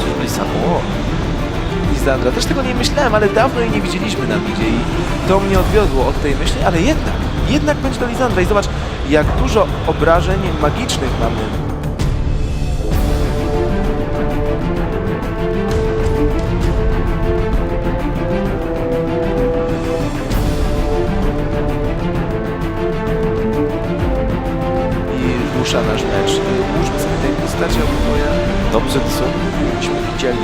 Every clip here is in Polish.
czyli. O, Lisandra. Też tego nie myślałem, ale dawno jej nie widzieliśmy na midzie i to mnie odwiodło od tej myśli, ale jednak, jednak będzie to Lisandra i zobacz, jak dużo obrażeń magicznych mamy. Rusza nasz mecz. Tej postaci oboje. dobrze, co? Byśmy widzieli.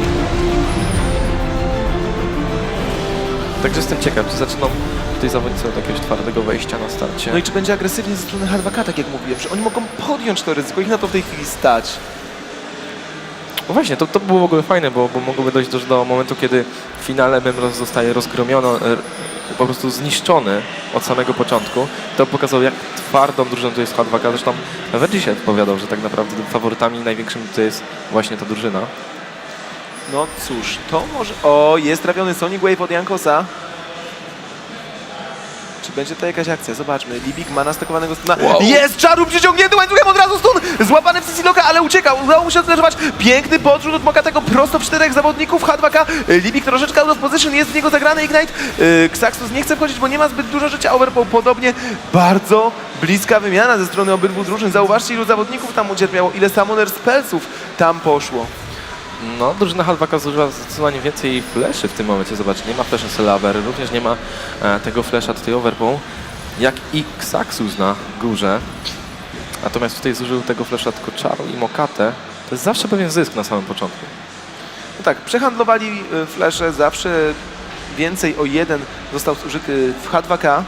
Także jestem ciekaw, czy zaczną tutaj zawodnicy od jakiegoś twardego wejścia na starcie. No i czy będzie agresywnie ze strony Harvaka, tak jak mówiłem, że oni mogą podjąć to ryzyko, ich na to w tej chwili stać. No właśnie, to, to było w ogóle fajne, bo, bo mogłoby dojść też do momentu, kiedy w finale Memros zostaje rozgromiony, e, po prostu zniszczony od samego początku. To pokazał, jak twardą drużyną to jest Hardwaka. Zresztą Verdi się odpowiadał, że tak naprawdę faworytami największymi to jest właśnie ta drużyna. No cóż, to może... O, jest trafiony Sonic Wave od Jankosa. Czy będzie to jakaś akcja? Zobaczmy. Libik ma nastakowanego stuna. Wow. Jest! Czaru przyciągnięty łańcuchem od razu stun! Złapany w sesji loka, ale uciekał. Udało mu się odleżować. Piękny podrzut od Mokatego prosto w czterech zawodników. H2K. Libik troszeczkę out of position. Jest w niego zagrany Ignite. Yy, Xaxus nie chce wchodzić, bo nie ma zbyt dużo życia. Overpool podobnie. Bardzo bliska wymiana ze strony obydwu drużyn. Zauważcie, ilu zawodników tam ucierpiało. Ile Summoner Spellsów tam poszło. No, drużyna Hardwaka zużyła zdecydowanie więcej fleszy w tym momencie. Zobacz, nie ma flasha Selaver, również nie ma e, tego flasha tutaj Overpool, jak i Xaxus na górze. Natomiast tutaj zużył tego flasha tylko Charu i Mokate. To jest zawsze pewien zysk na samym początku. No tak, przehandlowali y, flesze, zawsze więcej o jeden został zużyty w H2K.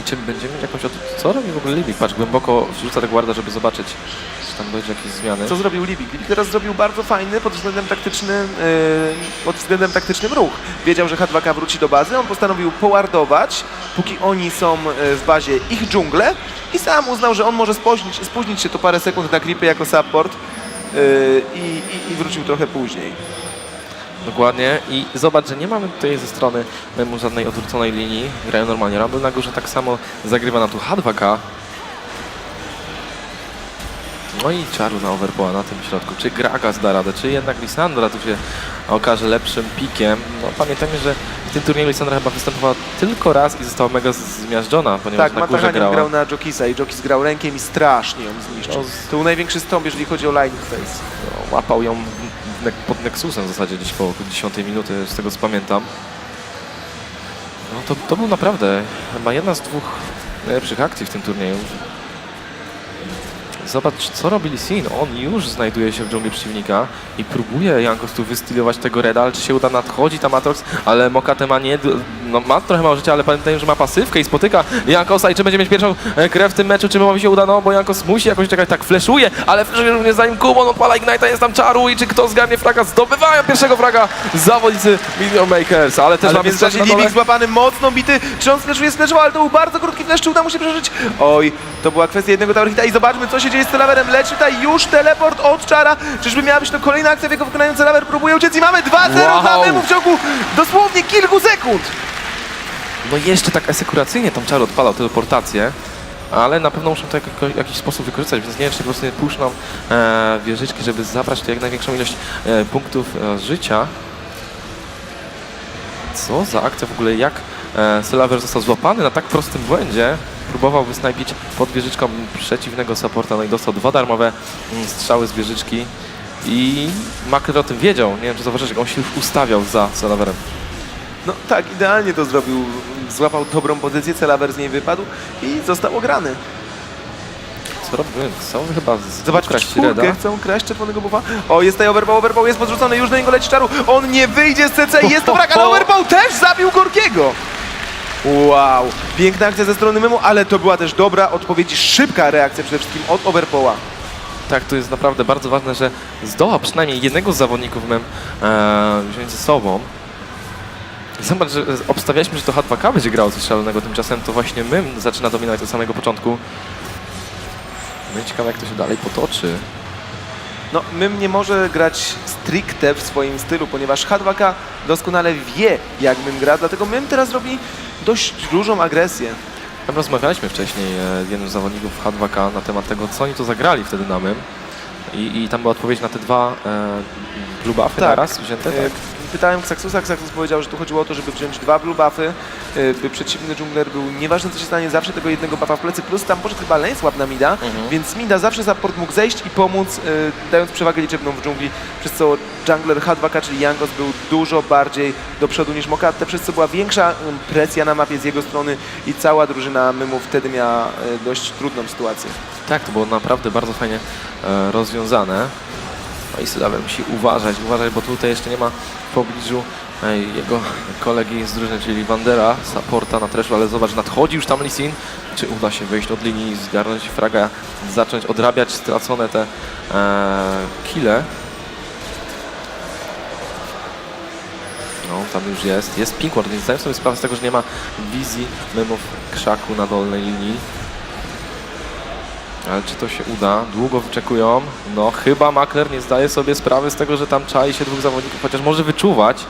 I czy będziemy mieć jakąś... Co robi w ogóle Libik? Patrz, głęboko wrzuca tego guarda, żeby zobaczyć, czy tam dojdzie jakieś zmiany. Co zrobił Libik? Libik teraz zrobił bardzo fajny pod względem taktycznym, y, pod względem taktycznym ruch. Wiedział, że H2K wróci do bazy, on postanowił powardować, póki oni są y, w bazie ich dżungle i sam uznał, że on może spóźnić, spóźnić się to parę sekund na creepy jako support y, i, i, wrócił trochę później. Dokładnie. I zobacz, że nie mamy tutaj ze strony Memu żadnej odwróconej linii. Grają normalnie. Rumble na górze tak samo zagrywa na tu H2K. No i Czaru na overpoła na tym środku. Czy Gragas da radę, czy jednak Lisandra tu się okaże lepszym pikiem. No pamiętajmy, że w tym turnieju Lisandra chyba występowała tylko raz i została mega zmiażdżona, ponieważ Tak, na górze grała. grał na Jokisa i Jokis grał rękiem i strasznie ją zniszczył. No, To był największy stąp, jeżeli chodzi o Lightning Face. No, łapał ją pod Nexusem w zasadzie gdzieś koło 10 minuty, z tego co pamiętam. No to, to był naprawdę chyba jedna z dwóch najlepszych akcji w tym turnieju. Zobacz, co robi Lee Sin. On już znajduje się w dżungli przeciwnika i próbuje Jankos tu wystylować tego Reda, ale czy się uda, nadchodzi tam Atrox, ale Mokate ma nie, no ma trochę mało życia, ale pamiętajmy, że ma pasywkę i spotyka Jankosa i czy będzie mieć pierwszą e, grę w tym meczu, czy mu się uda, no bo Jankos musi jakoś czekać, tak fleszuje, ale fleszuje również zanim Kubon odpala Ignite'a, jest tam czaru i czy kto zgarnie fraga, zdobywają pierwszego fraga zawodnicy Million Makers, ale też Ale mamy dole. Libik złapany, mocno bity. Czy on skleszuje, skleszował, ale to był bardzo krótki flash, czy uda mu się przeżyć? Oj, to była kwestia jednego tower hita i zobaczmy, co się dzieje z Celaverem. Leci tutaj już teleport od Czara. Czyżby miała być to kolejna akcja w jego wykonaniu? Celaver próbuje uciec i mamy 2-0 Wow. dla Memu w ciągu dosłownie kilku sekund. No jeszcze tak asekuracyjnie tam Czar odpalał teleportację, ale na pewno muszą to w jakiś sposób wykorzystać, więc nie wiem, czy po prostu nie puszczą e, wieżyczki, żeby zabrać tu jak największą ilość e, punktów e, życia. Co za akcja w ogóle, jak e, został złapany na tak prostym błędzie. Próbował wysnajpić pod wieżyczką przeciwnego supporta, no i dostał dwa darmowe mm, strzały z wieżyczki. I Makler o tym wiedział, nie wiem czy zauważyłeś, jak on się już ustawiał za Sylaverem. No tak, idealnie to zrobił. Złapał dobrą pozycję, Celaver z niej wypadł i został ograny. Co robimy? Chcą chyba z- Zobacz, ukraść Reda. czwórkę chcą kraść czerwonego buffa. O, jest tutaj overbow, overbow jest podrzucony, już do niego leci czaru. On nie wyjdzie z CC, jest to wrak, ale overbow też zabił Gorkiego. Wow, piękna akcja ze strony Memu, ale to była też dobra odpowiedź, szybka reakcja przede wszystkim od Overpoła. Tak, to jest naprawdę bardzo ważne, że zdoła przynajmniej jednego z zawodników mem e, wziąć ze sobą. Zobacz, że obstawialiśmy, że to H2K będzie grało coś szalonego, tymczasem to właśnie Mem zaczyna dominować od samego początku. No i ciekawe, jak to się dalej potoczy. No, Mym nie może grać stricte w swoim stylu, ponieważ H2K doskonale wie, jak Mym gra, dlatego Mym teraz robi dość dużą agresję. Tam rozmawialiśmy wcześniej e, z jednym z zawodników H2K na temat tego, co oni to zagrali wtedy na mym. I, i tam była odpowiedź na te dwa e, blue buffy Tak. naraz wzięte. E, Tak? Pytałem Xaxusa, Xaxus powiedział, że tu chodziło o to, żeby wziąć dwa blue buffy, e, by przeciwny dżungler był, nieważne co się stanie, zawsze tego jednego buffa w plecy, plus tam poszedł chyba lane swap na mida, Mhm. więc mida zawsze support mógł zejść i pomóc, e, dając przewagę liczebną w dżungli, przez co jungler H2K, czyli Yangos był dużo bardziej do przodu niż Mokate, przez co była większa presja na mapie z jego strony i cała drużyna Mymów wtedy miała e, dość trudną sytuację. Tak, to było naprawdę bardzo fajnie e, rozwiązane. No i Sylawel musi uważać, uważać, bo tutaj jeszcze nie ma pobliżu jego kolegi z drużyny, czyli Wandera, supporta na treszu, ale zobacz, nadchodzi już tam Lisin. Czy uda się wyjść od linii, zgarnąć fraga, zacząć odrabiać stracone te e, kile? No, tam już jest. Jest Pinkward, więc zdaję sobie sprawę z tego, że nie ma wizji memów krzaku na dolnej linii. Ale czy to się uda? Długo wyczekują. No chyba Makler nie zdaje sobie sprawy z tego, że tam czai się dwóch zawodników, chociaż może wyczuwać,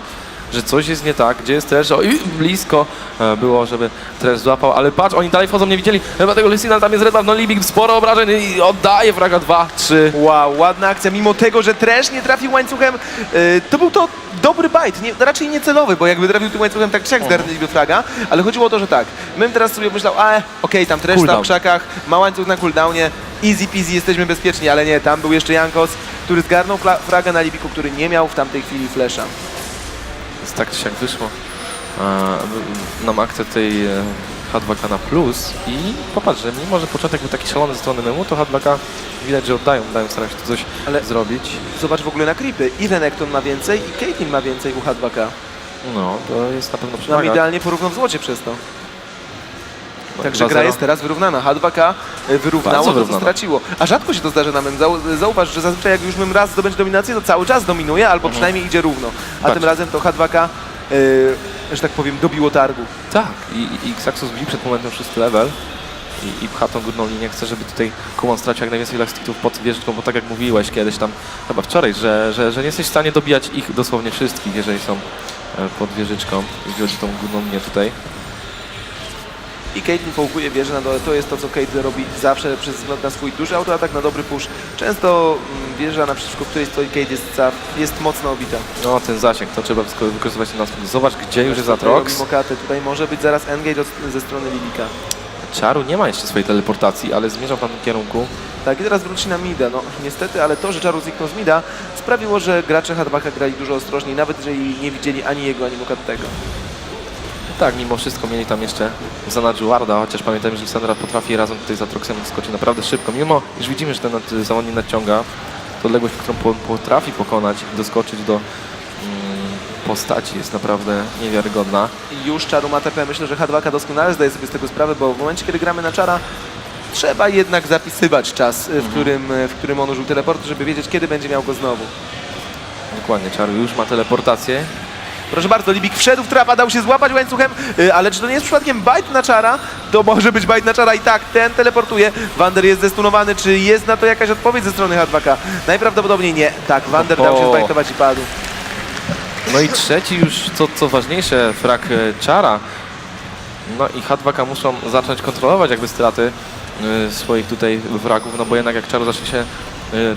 że coś jest nie tak. Gdzie jest Trash? O, i blisko e, było, żeby Trash złapał, ale patrz, oni dalej wchodzą, nie widzieli chyba tego Lysina, tam jest Red Buff, no Libik, sporo obrażeń i oddaje fraga 2, 3. Wow, ładna akcja, mimo tego, że Trash nie trafił łańcuchem, yy, to był to dobry bite, nie, raczej nie celowy, bo jakby trafił tym łańcuchem, tak siak zgarnęliby fraga, ale chodziło o to, że tak, bym teraz sobie myślał, a okej, tam Trash tam Cooldown. w krzakach, ma łańcuch na cooldownie, easy peasy, jesteśmy bezpieczni, ale nie, tam był jeszcze Jankos, który zgarnął fraga na Libiku, który nie miał w tamtej chwili flesza. Więc tak czy siak wyszło e, nam akcja tej e, H2K na plus i popatrz, że mimo, że początek był taki szalony ze strony memu, to H2K widać, że oddają, dają, starają się tu coś Ale- zrobić. Zobacz w ogóle na creepy, i Renekton ma więcej i Caitlyn ma więcej u H2K. No, to jest na pewno Nam przewaga. idealnie porówno w złocie przez to. No, Także 2-0. gra jest teraz wyrównana. H2K y, wyrównało Bardzo to, co wyrównana. straciło. A rzadko się to zdarza na. Zau- Zauważ, że zazwyczaj jak już mem raz zdobędzie dominację, to cały czas dominuje, albo przynajmniej idzie równo. A Patrz. tym razem to H2K, y, że tak powiem, dobiło targu. Tak, i, i- Xaxus wbił przed momentem szósty level i, i pcha tą górną linię. Chce, żeby tutaj Kuman stracił jak najwięcej lastitów pod wieżyczką, bo tak jak mówiłeś kiedyś tam, chyba wczoraj, że, że, że nie jesteś w stanie dobijać ich dosłownie wszystkich, jeżeli są e, pod wieżyczką, chodzi tą górną linię tutaj. I Caitlyn połkuje wieżę na dole. To jest to, co Caitlyn robi zawsze przez wzgląd na swój duży autoatak, na dobry push. Często mm, wieża, naprzeciwko której stoi Caitlyn, jest, jest mocno obita. No, ten zasięg, to trzeba wykorzystywać na swój. Zobacz, gdzie już jest Atrox. Mokaty. Tutaj może być zaraz engage od, ze strony Lilika. Czaru nie ma jeszcze swojej teleportacji, ale zmierza w tamtym kierunku. Tak, i teraz wróci na Mida. No niestety, ale to, że Czaru zniknął z Mida sprawiło, że gracze H2K grali dużo ostrożniej, nawet jeżeli nie widzieli ani jego, ani Mokatego. Tak, mimo wszystko mieli tam jeszcze Zana Warda, chociaż pamiętajmy, że Lisandra potrafi razem tutaj z Atroxem skoczyć naprawdę szybko. Mimo, iż widzimy, że ten zawodnik nadciąga, to odległość, którą po, potrafi pokonać i doskoczyć do mm, postaci jest naprawdę niewiarygodna. I już Czaru ma TP. Myślę, że H2K doskonale zdaje sobie z tego sprawę, bo w momencie, kiedy gramy na Czara, trzeba jednak zapisywać czas, y, w, którym, y, w którym on użył teleportu, żeby wiedzieć, kiedy będzie miał go znowu. Dokładnie, Czaru już ma teleportację. Proszę bardzo, Libik wszedł w trapa, dał się złapać łańcuchem, y, ale czy to nie jest przypadkiem bajt na czara? To może być bajt na czara i tak, ten teleportuje. Wander jest zestunowany, czy jest na to jakaś odpowiedź ze strony H2K? Najprawdopodobniej nie. Tak, Wander dał się zbajtować i padł. No i trzeci już, co, co ważniejsze, frak e, Czara. No i H2K muszą zacząć kontrolować jakby straty e, swoich tutaj wragów, no bo jednak jak Czaru zacznie się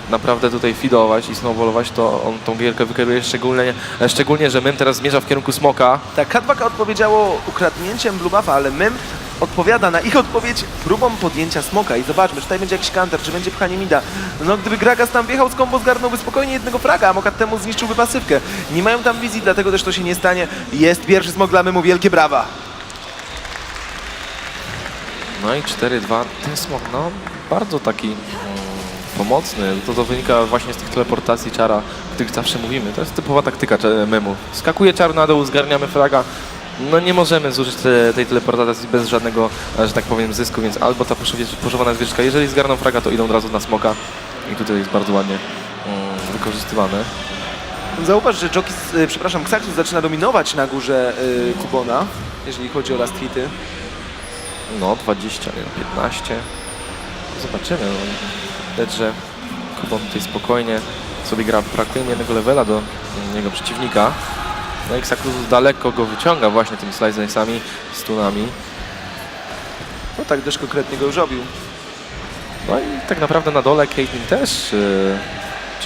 naprawdę tutaj fidować i snowballować, to on tą gierkę wykeruje szczególnie, e, szczególnie, że Mym teraz zmierza w kierunku Smoka. Tak, H2K odpowiedziało ukradnięciem Blue Buffa, ale Mym odpowiada na ich odpowiedź próbą podjęcia smoka i zobaczmy, czy tutaj będzie jakiś counter, czy będzie pchanie mida. No gdyby Gragas tam wjechał z combo, zgarnąłby spokojnie jednego fraga, a Mokat temu zniszczyłby pasywkę. Nie mają tam wizji, dlatego też to się nie stanie. Jest pierwszy smok dla Mymu, wielkie brawa. No i 4-2, ten Smok, no bardzo taki mm, pomocny. To, to wynika właśnie z tych teleportacji Czara, o których zawsze mówimy. To jest typowa taktyka cze- Memu. Skakuje Czar na dół, zgarniamy fraga. No nie możemy zużyć te, tej teleportacji bez żadnego, e, że tak powiem, zysku, więc albo ta poszowana zwierzchka, jeżeli zgarną fraga, to idą od razu na smoka i tutaj jest bardzo ładnie mm, wykorzystywane. Zauważ, że Jokis, y, przepraszam, Xaxus zaczyna dominować na górze y, Kubona, jeżeli chodzi o last hity. No 20, nie, 15. Zobaczymy. Widać, że Kubon tutaj spokojnie sobie gra. Mi jednego levela do jego przeciwnika. No i Xakruz daleko go wyciąga właśnie tymi slicersami, stunami. No tak dość konkretnie go już robił. No i tak naprawdę na dole Caitlyn też, yy,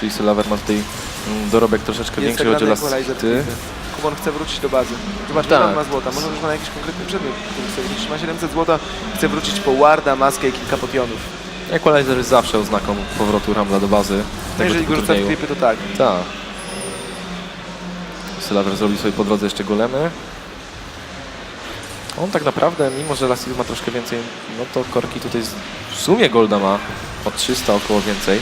czyli Sulawer ma tutaj mm, dorobek troszeczkę Jest większy, zagrany equalizer. lasty. Kubon chce wrócić do bazy. Zobacz, Tak. tak. ma złota. Może już ma jakiś konkretny przedmiot, który chce wrócić. Ma 700 złota, chce wrócić po warda, maskę i kilka potionów. Equalizer jest zawsze oznaką powrotu Rambla do bazy. Tego jeżeli go rzuca w klipy, to tak. Tak. Sylawer zrobił sobie po drodze jeszcze golemy. On tak naprawdę, mimo że Lasil ma troszkę więcej, no to Korki tutaj z- w sumie Golda ma o 300 około więcej.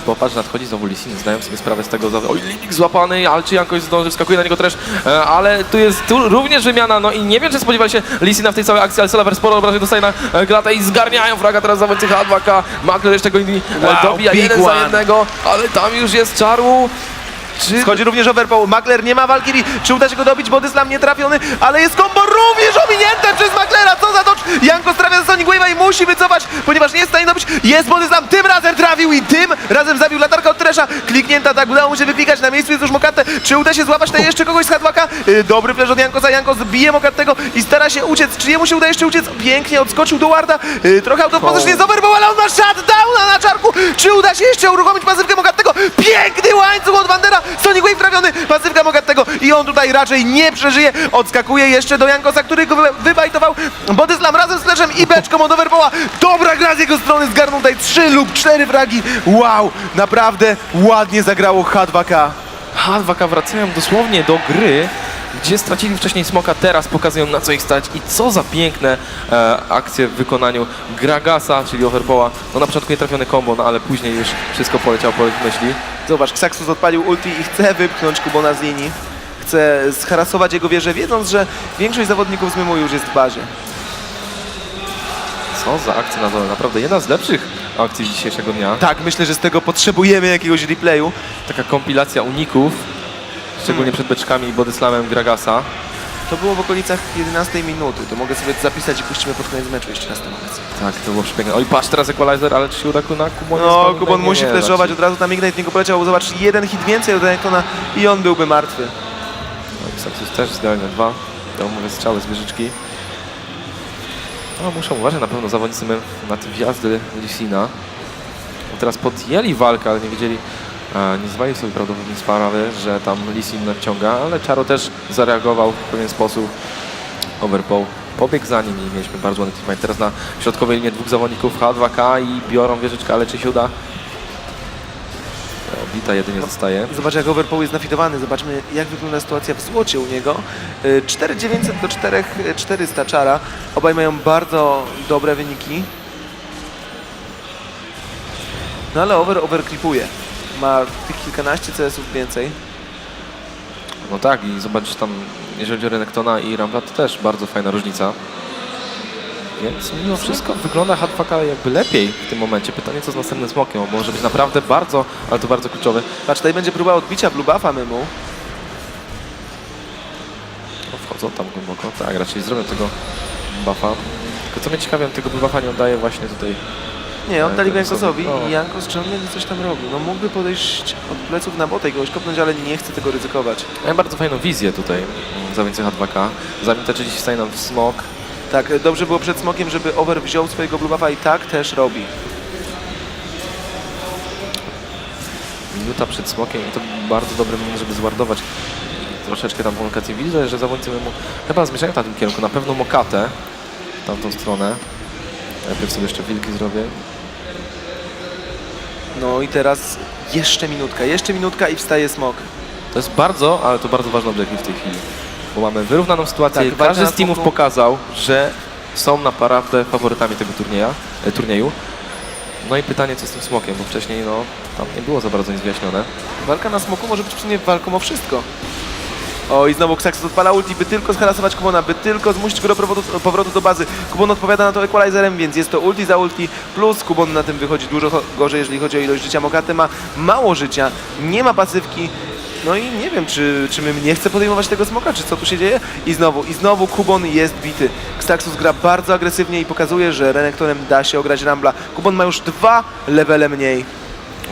Popatrz, nadchodzi znowu Lisin, zdają sobie sprawę z tego, oj, Limik złapany, ale czy jakoś zdąży, wskakuje na niego też, e, ale tu jest tu również wymiana, no i nie wiem, czy spodziewali się Lisina w tej całej akcji, ale Solaver sporo obrażeń dostaje na e, klatę i zgarniają fraga teraz zawodnicy H2K, Makler jeszcze go inni e, Wow, dobija jeden za one. jednego, ale tam już jest czaru. Czy Schodzi również Overpool. Makler nie ma Valkyrie. Czy uda się go dobić? Bodyslam nie trafiony, ale jest combo również ominięte przez Maklera. Co za dodge? Janko trafia za Sonic Wave'a i musi wycofać, ponieważ nie jest w stanie dobić. Jest Bodyslam. Tym razem trafił i tym razem zabił Kliknięta, tak udało mu się wyklikać. Na miejscu jest już Mokate. Czy uda się złapać tutaj jeszcze kogoś z Hadwaka? Yy, dobry flash od Jankosa. Janko zbije Mokatego i stara się uciec. Czy jemu się uda jeszcze uciec? Pięknie odskoczył do Warda. Yy, trochę position jest Overpool, ale on ma shutdowna na czarku. Czy uda się jeszcze uruchomić pasywkę Mogatego? Piękny łańcuch od Wandera. Sonic Wave trafiony. Pasywka Mogatego i on tutaj raczej nie przeżyje. Odskakuje jeszcze do Jankosa, który go wy- wybajtował. Bodyslam razem z Flashem i beczką od Overpoła. Dobra gra z jego strony. Zgarnął tutaj trzy lub cztery fragi. Wow, naprawdę ładnie zagrało H2K. H2K wracają dosłownie do gry, gdzie stracili wcześniej Smoka, teraz pokazują na co ich stać i co za piękne e, akcje w wykonaniu Gragasa, czyli Overpoła. No na początku nie trafiony combo, no ale później już wszystko poleciało po ich myśli. Zobacz, Xaxus odpalił ulti i chce wypchnąć Kubona z linii. Chce scharasować jego wieżę, wiedząc, że większość zawodników z Mymu już jest w bazie. Co za akcja na dole, naprawdę jedna z lepszych akcji dzisiejszego dnia. Tak, myślę, że z tego potrzebujemy jakiegoś replayu. Taka kompilacja uników, szczególnie przed beczkami i bodyslamem Gragasa. To było w okolicach 11 minuty, to mogę sobie zapisać i puścimy pod koniec meczu jeszcze raz tę akcję. Tak, to było przepiękne. Oj, patrz teraz Equalizer, ale czy się uda na Kubonie? No? Kubon Nie, musi nie, flashować, raczej. od razu tam Ignite niego poleciał, zobacz, jeden hit więcej od Renekona i on byłby martwy. No, Saxus też zgarnia dwa. To mówię strzały z wieżyczki. No, muszą uważać na pewno zawodnicy na te wjazdy Lisina. Teraz podjęli walkę, ale nie wiedzieli, e, nie zdawali sobie prawdopodobnie sprawy, że tam Lisin nadciąga, ale Czaro też zareagował w pewien sposób. Overpool pobiegł za nim i mieliśmy bardzo ładny teamfight. Teraz na środkowej linie dwóch zawodników H2K i biorą wieżyczkę, ale czy się uda? Bita jedynie zostaje. Zobacz jak Overpool jest nafidowany, zobaczmy jak wygląda sytuacja w złocie u niego. Y, 4900 do 4400 czara, obaj mają bardzo dobre wyniki. No ale Over overclipuje. Ma tych kilkanaście CS-ów więcej. No tak i zobacz tam, jeżeli chodzi o Renektona i Rambla, to też bardzo fajna różnica. Więc mimo wszystko wygląda H2K jakby lepiej w tym momencie. Pytanie co z następnym smokiem, bo może być naprawdę bardzo, ale to bardzo kluczowy. Patrz, tutaj będzie próba odbicia Blue Buffa Mymu. No, wchodzą tam głęboko, tak, raczej zrobią tego buffa. Tylko co mnie ciekawi, on tego buffa nie oddaje właśnie tutaj. Nie, on Tak, dali tak Jankosowi i Jankos ciągle coś tam robi. No mógłby podejść od pleców na botę i kogoś kopnąć, ale nie chce tego ryzykować. Mają bardzo fajną wizję tutaj, zawodnicy H2K. Zanim te 30 staje nam w smok, Tak, dobrze było przed smokiem, żeby Over wziął swojego Blue Buffa i tak też robi. minuta przed smokiem i to bardzo dobry moment, żeby zwardować troszeczkę tam komunikację. Widzę, że zawodnicy mu chyba zmierzają w tym kierunku. Na pewno Mokatę w tamtą stronę. Najpierw sobie jeszcze wilki zrobię. No i teraz jeszcze minutka, jeszcze minutka i wstaje smok. To jest bardzo, ale to bardzo ważny obiektyw w tej chwili. Bo mamy wyrównaną sytuację. Tak, Każdy z teamów pokazał, że są naprawdę faworytami tego turnieja, e, turnieju. No i pytanie, co z tym smokiem, bo wcześniej no, tam nie było za bardzo nic wyjaśnione. Walka na smoku może być w sumie walką o wszystko. O i znowu Xaxus odpala ulti, by tylko scharasować Kubona, by tylko zmusić go do powrotu, powrotu do bazy. Kubon odpowiada na to equalizerem, więc jest to ulti za ulti, plus Kubon na tym wychodzi dużo gorzej, jeżeli chodzi o ilość życia. Mokaty ma mało życia, nie ma pasywki. No i nie wiem, czy, czy my nie chce podejmować tego smoka, czy co tu się dzieje? I znowu, i znowu Kubon jest bity. Xaxus gra bardzo agresywnie i pokazuje, że Renektorem da się ograć Rambla. Kubon ma już dwa levele mniej.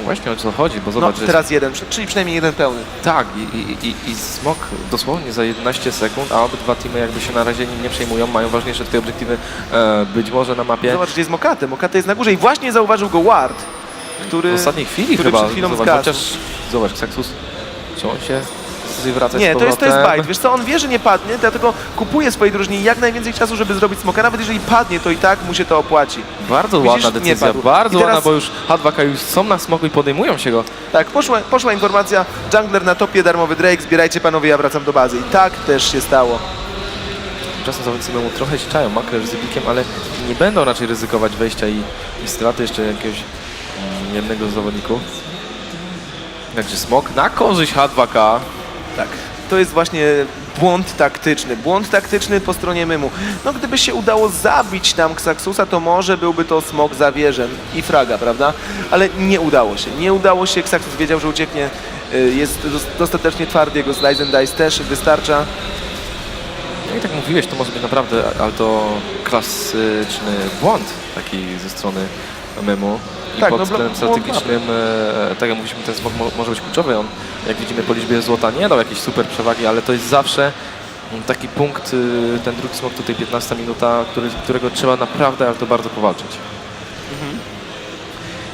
Właśnie o co chodzi, bo No, zobacz, że teraz jeden, czyli przynajmniej jeden pełny. Tak, i, i, i, i smok dosłownie za 11 sekund, a obydwa teamy jakby się na razie nim nie przejmują, mają ważniejsze tutaj obiektywy e, być może na mapie. Zobacz, gdzie jest Mokaty. Mokaty jest na górze i właśnie zauważył go Ward, który... w ostatniej chwili który chyba, przed chwilą zobacz, zgasł. chociaż zobacz, Saxus, on się chce wracać Nie, z to jest, to jest bait. Wiesz co, on wie, że nie padnie, dlatego kupuje swojej drużynie jak najwięcej czasu, żeby zrobić smoka. Nawet jeżeli padnie, to i tak mu się to opłaci. Bardzo Widzisz, ładna nie decyzja, padł. bardzo I teraz- ładna, bo już H2K już są na smoku i podejmują się go. Tak, poszła, poszła informacja, jungler na topie, darmowy Drake, zbierajcie panowie, ja wracam do bazy. I tak też się stało. Czasem zawodnicy mu trochę się czają makler z Zibikiem, ale nie będą raczej ryzykować wejścia i, i straty jeszcze jakiegoś mm, jednego z zawodników. Także smok na korzyść H2K. Tak. To jest właśnie błąd taktyczny. Błąd taktyczny po stronie Mymu. No gdyby się udało zabić tam Xaxusa, to może byłby to smok za wieżem i fraga, prawda? Ale nie udało się. Nie udało się. Xaxus wiedział, że ucieknie. Y, Jest dos- dostatecznie twardy, jego slice and dice też wystarcza. No i tak mówiłeś, to może być naprawdę, ale to klasyczny błąd taki ze strony memu. Tak, pod no, względem błąd strategicznym, e, tak jak mówiliśmy, ten smok mo- może być kluczowy. On, jak widzimy po liczbie złota, nie dał jakiejś super przewagi, ale to jest zawsze mm, taki punkt, y, ten drugi smok, tutaj 15 minuta, który, którego trzeba naprawdę, ale to bardzo powalczyć.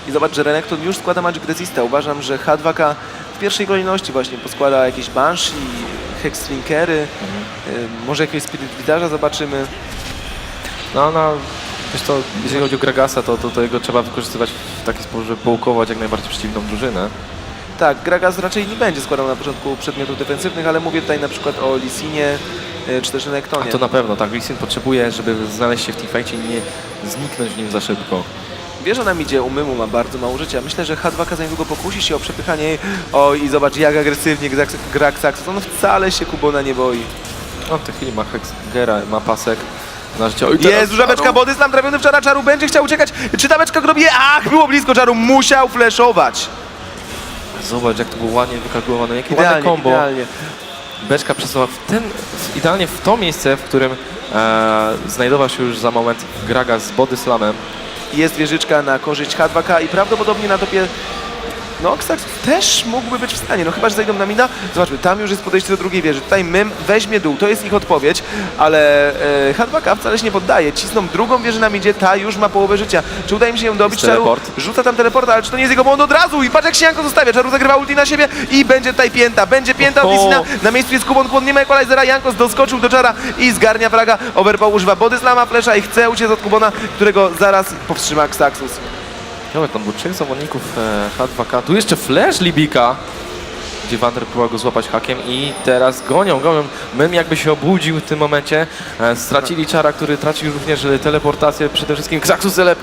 I zobacz, że Renekton już składa Magic Resista. Uważam, że H2K w pierwszej kolejności właśnie poskłada jakieś Banshee, Hextrinkery, y, może jakiegoś Spirit Guitarza zobaczymy. No, no, wiesz co, jeżeli chodzi o Gragasa, to, to, to jego trzeba wykorzystywać w taki sposób, żeby połkować jak najbardziej przeciwną drużynę. Tak, Gragas raczej nie będzie składał na początku przedmiotów defensywnych, ale mówię tutaj na przykład o Lisinie y, czy też A Renektonie. to na pewno, tak, Lee Sin potrzebuje, żeby znaleźć się w teamfightie i nie zniknąć w nim za szybko. Wie, że nam idzie, u Mymu ma bardzo mało życia. Myślę, że H2K za niedługo pokusi się o przepychanie. O i zobacz jak agresywnie gra, Xaxus. On wcale się Kubona nie boi. On w tej chwili ma Hexgera, ma pasek na życie. Oj, teraz Jest duża beczka Czaru. wody, slam trafiony w czara, czaru będzie chciał uciekać. Czy ta beczka dobije? Ach, było blisko czaru, musiał flashować. Zobacz, jak to było ładnie wykalkulowane, jakie ładne Idealnie, combo. idealnie. Beczka przesuwa w ten, w, idealnie w to miejsce, w którym e, znajdował się już za moment Gragas z body slamem. Jest wieżyczka na korzyść H2K i prawdopodobnie na topie no, Xaxus też mógłby być w stanie, no chyba, że zajdą na mina. Zobaczmy, tam już jest podejście do drugiej wieży. Tutaj Mym weźmie dół, to jest ich odpowiedź, ale e, H2K wcale się nie poddaje. Cisną drugą wieżę na midzie, ta już ma połowę życia. Czy uda im się ją dobić? Jest teleport. Czaru rzuca tam teleport, ale czy to nie jest jego błąd od razu? I patrz jak się Janko zostawia. Czaru zagrywa ulti na siebie i będzie tutaj pięta. Będzie pięta od. Lisina. Na miejscu jest Kubon, Kubon nie ma equalizera. Jankos doskoczył do Czara i zgarnia fraga. Overpool używa body slama, flesza i chce uciec od Kubona, którego zaraz powstrzyma Xaxus. Zobacz, tam było trzech zawodników e, H2K. Tu jeszcze flash Libika, gdzie Wander próbował go złapać hakiem i teraz gonią, gonią. Mym jakby się obudził w tym momencie. E, stracili czara, który traci również e, teleportację. Przede wszystkim Xaxus e,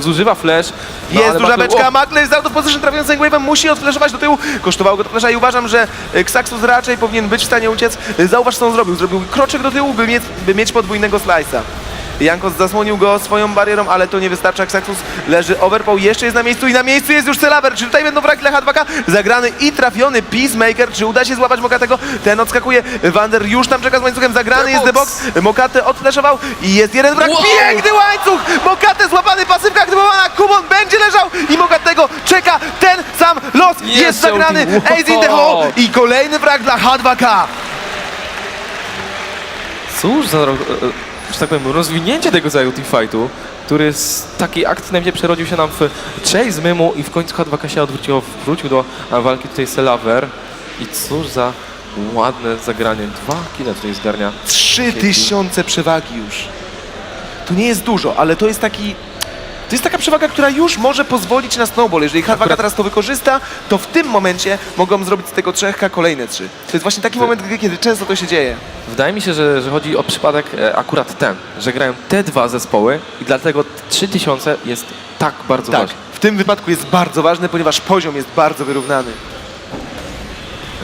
zużywa flash. No, jest ale duża Makler- beczka! Makler jest out of position trafiący Wave'em, musi odflashować do tyłu. Kosztowało go to flasha i uważam, że e, Xaxus raczej powinien być w stanie uciec. E, Zauważ co on zrobił, zrobił kroczek do tyłu, by mieć, by mieć podwójnego slice'a. Jankos zasłonił go swoją barierą, ale to nie wystarcza. Xaxus leży overpoł, jeszcze jest na miejscu i na miejscu jest już Celaver. Czy tutaj będą fragi dla H2K? Zagrany i trafiony Peacemaker. Czy uda się złapać Mokatego? Ten odskakuje. Wander już tam czeka z łańcuchem. Zagrany jest The Box. Mokate odflashował i jest jeden wrak. Wow! Piękny łańcuch! Mokate złapany, pasywka aktywowana. Kubon będzie leżał i Mokatego czeka ten sam los. Jest, Jest zagrany. Wow! Ace in the hole i kolejny wrak dla H2K. Cóż za, że tak powiem, rozwinięcie tego całego teamfightu, który z takiej akcji najpierw przerodził się nam w chase mymu i w końcu H2K się odwróciło, wrócił do walki tutaj Selaver. I cóż za ładne zagranie. Dwa kile tutaj zgarnia. 3000 przewagi już. To nie jest dużo, ale to jest taki. To jest taka przewaga, która już może pozwolić na snowball. Jeżeli H2K Akurat- teraz to wykorzysta, to w tym momencie mogą zrobić z tego 3K kolejne 3. To jest właśnie taki Ty- moment, kiedy często to się dzieje. Wydaje mi się, że, że chodzi o przypadek e, akurat ten, że grają te dwa zespoły i dlatego 3000 jest tak bardzo Tak, ważne. w tym wypadku jest bardzo ważny, ponieważ poziom jest bardzo wyrównany.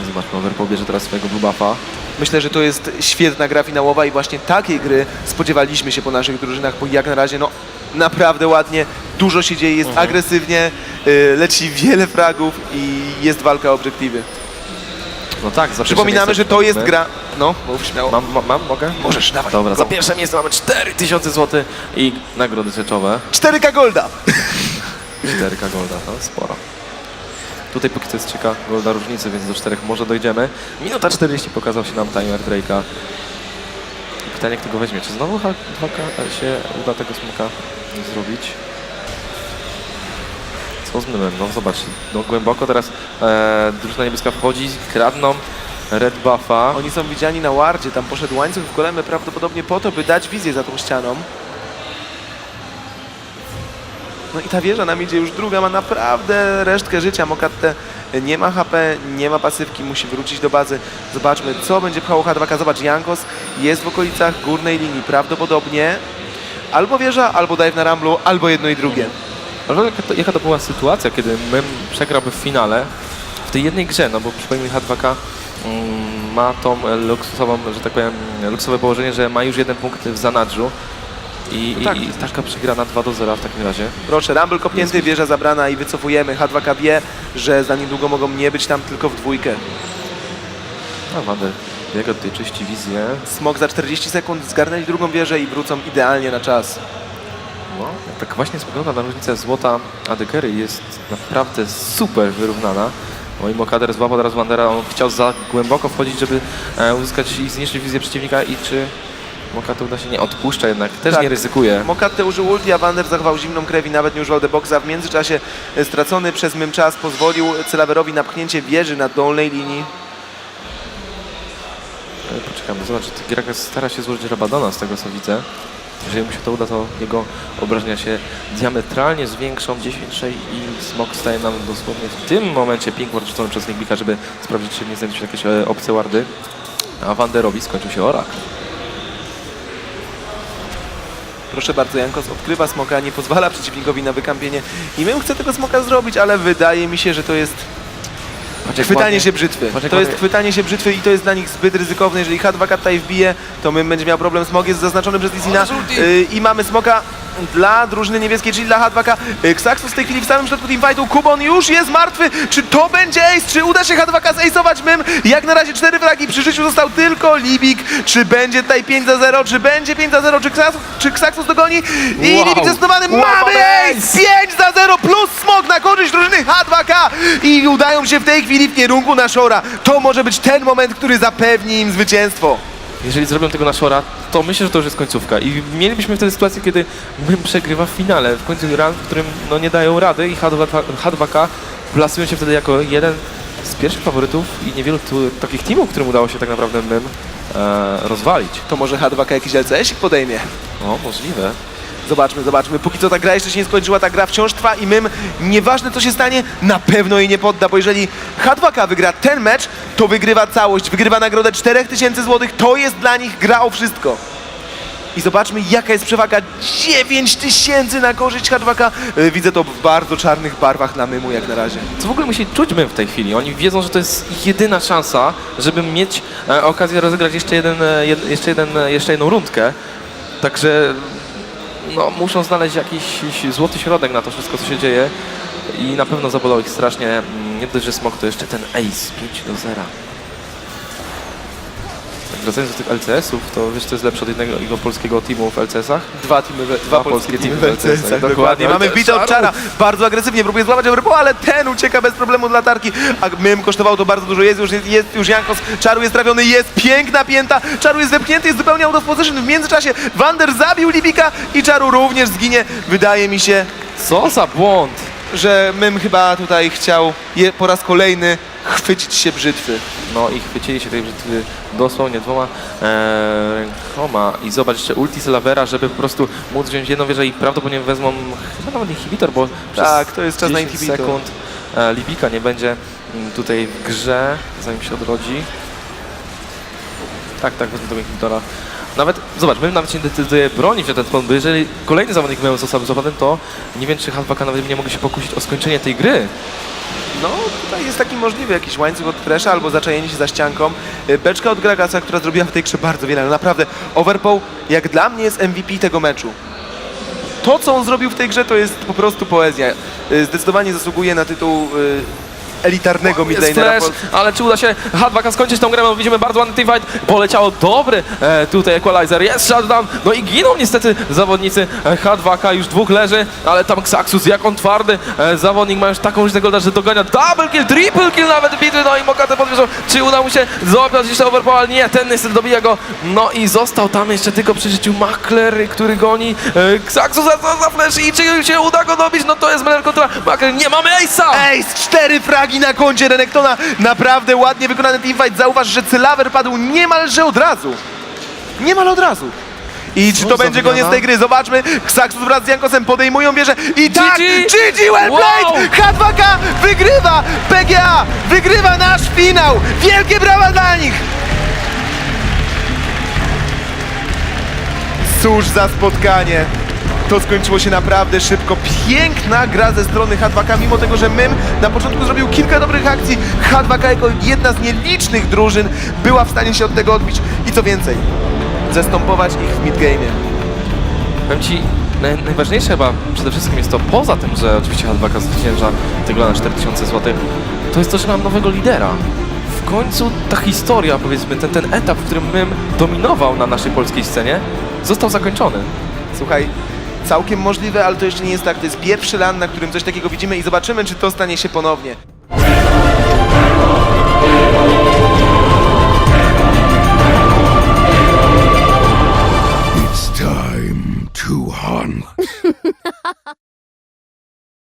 Zobaczmy, Overpool bierze teraz swojego blue buffa. Myślę, że to jest świetna gra finałowa i właśnie takiej gry spodziewaliśmy się po naszych drużynach, bo jak na razie no naprawdę ładnie, dużo się dzieje, jest Mhm. agresywnie, y, leci wiele fragów i jest walka o obiektywy. No tak, za Przypominamy, że to jest gra... No, mów śmiało. Mam, ma, mam, mogę? Możesz, dawaj. Dobra, za Go. pierwsze miejsce mamy 4000 zł i nagrody rzeczowe. 4K Golda. 4K Golda, to sporo. Tutaj póki co jest czeka gol na różnicy, więc do czterech może dojdziemy. Minuta 40 pokazał się nam timer Drake'a. Pytanie, go weźmie. Czy znowu H2K się uda tego smoka zrobić? Co z Mymem? No zobacz, no głęboko teraz e, drużyna niebieska wchodzi, kradną red buffa. Oni są widziani na wardzie, tam poszedł łańcuch w golemy prawdopodobnie po to, by dać wizję za tą ścianą. No i ta wieża nam idzie już druga, ma naprawdę resztkę życia. Mokatte nie ma HP, nie ma pasywki, musi wrócić do bazy. Zobaczmy, co będzie pchało H2K. Zobacz, Jankos jest w okolicach górnej linii. Prawdopodobnie albo wieża, albo dive na Ramblu, albo jedno i drugie. Ale jaka to, jaka to była sytuacja, kiedy Mem przegrałby w finale w tej jednej grze, no bo przypomnijmy H2K mm, ma tą e, luksusową, że tak powiem, luksusowe położenie, że ma już jeden punkt w zanadrzu i, No tak. i, i taka przegrana 2 do 0 w takim razie. Proszę, Rumble kopnięty, wieża zabrana i wycofujemy. H2K wie, że za niedługo mogą nie być tam tylko w dwójkę. A Wander biega tutaj czyści wizję. Smok za 40 sekund, zgarnęli drugą wieżę i wrócą idealnie na czas. No, tak właśnie spogląda na różnicę złota Adekery jest naprawdę super wyrównana. No i Mokader złapał teraz Wandera, on chciał za głęboko wchodzić, żeby e, uzyskać i zniszczyć wizję przeciwnika i czy Mokater uda się nie odpuszcza jednak, też Tak. nie ryzykuje. Mokatte użył ulti, a Wander zachował zimną krew i nawet nie używał deboxa. W międzyczasie e, stracony przez mym czas pozwolił Celaverowi na pchnięcie wieży na dolnej linii. Poczekamy, zobacz, Gragas stara się złożyć Rabadona z tego co widzę. Jeżeli mu się to uda, to jego obrażenia się diametralnie zwiększą. 10-6 i Smok staje nam dosłownie w tym momencie pięknie odrzucony przez Nigbika, żeby sprawdzić, czy nie znajdą się jakieś e, obce wardy. A Wanderowi skończył się orak. Proszę bardzo, Jankos odkrywa smoka, nie pozwala przeciwnikowi na wykampienie. I mym chce tego smoka zrobić, ale wydaje mi się, że to jest chwytanie ładnie- się brzytwy. To jest ładnie- chwytanie się brzytwy i to jest dla nich zbyt ryzykowne. Jeżeli H2K tutaj wbije, to mym będzie miał problem. Smok jest zaznaczony przez Lizina yy, i mamy smoka dla drużyny niebieskiej, czyli dla H2K. Yy, Xaxus w tej chwili w samym środku teamfightu. Kubon już jest martwy. Czy to będzie ace? Czy uda się H2K zace'ować mym? Jak na razie cztery fragi. Przy życiu został tylko Libik. Czy będzie tutaj 5 za 0? Czy będzie 5 za 0? Czy Xaxus, czy Xaxus dogoni? I Wow. Libik zdecydowany. Wow, Mamy ace! 5 za 0 plus smok na korzyść drużyny H2K i udają się w tej chwili w kierunku na Shora. To może być ten moment, który zapewni im zwycięstwo. Jeżeli zrobią tego na Shora, to myślę, że to już jest końcówka. I mielibyśmy wtedy sytuację, kiedy Mym przegrywa w finale. W końcu run, w którym no, nie dają rady i H2, H2K plasują się wtedy jako jeden z pierwszych faworytów i niewielu takich teamów, którym udało się tak naprawdę Mym e, rozwalić. To może H2K jakiś LCS podejmie. No, możliwe. Zobaczmy, zobaczmy. Póki co ta gra jeszcze się nie skończyła, ta gra wciąż trwa i Mym, nieważne co się stanie, na pewno jej nie podda, bo jeżeli H2K wygra ten mecz, to wygrywa całość, wygrywa nagrodę 4000 zł, to jest dla nich gra o wszystko. I zobaczmy jaka jest przewaga, 9000 na korzyść H2K. Y, Widzę to w bardzo czarnych barwach na Mymu jak na razie. Co w ogóle musi czuć Mym w tej chwili? Oni wiedzą, że to jest ich jedyna szansa, żeby mieć e, okazję rozegrać jeszcze, jeden, e, jeszcze, jeden, e, jeszcze jedną rundkę. Także no, muszą znaleźć jakiś złoty środek na to wszystko, co się dzieje. I na pewno zabolał ich strasznie. Mm, Nie dość, że smok, to jeszcze ten ace 5 do 0. Wracając do tych LCS-ów, to wiesz, co jest lepsze od jednego jego polskiego teamu w LCS-ach? Dwa, teamy, we- dwa polskie teamy w LCS-ach, dokładnie. Dokładnie. Mamy Ale wbite od. Czara. Bardzo agresywnie próbuje złapać Overpool, ale ten ucieka bez problemu od latarki. A Mym kosztował to bardzo dużo. Jest już, jest już Jankos. Czaru jest trafiony. Jest piękna pięta. Czaru jest zepchnięty. Jest zupełnie out of position. W międzyczasie Wander zabił Libika i Czaru również zginie. Wydaje mi się, Co za błąd! że Mym chyba tutaj chciał je po raz kolejny chwycić się brzytwy. No i chwycili się tej brzytwy dosłownie dwoma e, rękoma i zobacz jeszcze ulti Lavera, żeby po prostu móc wziąć jedną wieżę i prawdopodobnie wezmą chyba nawet inhibitor, bo Tak, to jest czas na 10 inhibitor. sekund e, Libika nie będzie mm, tutaj w grze, zanim się odrodzi. Tak, tak, wezmę tego inhibitora. Nawet, zobacz, my nawet się decyduje bronić na ten spawn, bo jeżeli kolejny zawodnik miał został zapadem, to nie wiem, czy H2K nawet nie mogli się pokusić o skończenie tej gry. No, tutaj jest taki możliwy jakiś łańcuch od Tresha albo zaczajenie się za ścianką. Y, Beczka od Gragasa, która zrobiła w tej grze bardzo wiele. No naprawdę, Overpool jak dla mnie jest MVP tego meczu. To, co on zrobił w tej grze, to jest po prostu poezja. Y, Zdecydowanie zasługuje na tytuł y, elitarnego Jest midlanera. flash, ale czy uda się H2K skończyć tą grę? No, widzimy bardzo ładny teamfight. Poleciało dobry e, tutaj equalizer. Jest shutdown. No i giną niestety zawodnicy e, H2K. Już dwóch leży, ale tam Xaxus, jak on twardy e, zawodnik. Ma już taką różnicę golda, że dogania double kill, triple kill nawet bitwy. No i Mokate podwierzą. Czy uda mu się złapać gdzieś ten overpower? Nie, ten niestety dobija go. No i został tam jeszcze tylko przy życiu Makler, który goni e, Xaxus za, za, za flash i czy się uda go dobić? No to jest Miller kontra Makler. Nie mamy Ace'a! Ace, cztery fragi na koncie Renektona. Naprawdę ładnie wykonany teamfight. Zauważ, że Cylawer padł niemalże od razu. Niemal od razu. I czy to będzie wymiana? koniec tej gry? Zobaczmy. Xaxus wraz z Jankosem podejmują wieżę. I tak! GG! Well played! Wow! H2K wygrywa! PGA wygrywa nasz finał! Wielkie brawa dla nich! Cóż za spotkanie! To skończyło się naprawdę szybko. Piękna gra ze strony H2K, mimo tego, że Mym na początku zrobił kilka dobrych akcji. H2K jako jedna z nielicznych drużyn była w stanie się od tego odbić i co więcej, zastąpować ich w midgame'ie. Powiem ci, naj, najważniejsze chyba przede wszystkim jest to, poza tym, że oczywiście H2K zwycięża tego na 4000 zł, to jest to, że mam nowego lidera. W końcu ta historia, powiedzmy, ten, ten etap, w którym Mym dominował na naszej polskiej scenie, został zakończony. Słuchaj, całkiem możliwe, ale to jeszcze nie jest tak. To jest pierwszy lan, na którym coś takiego widzimy i zobaczymy, czy to stanie się ponownie. It's time to hunt.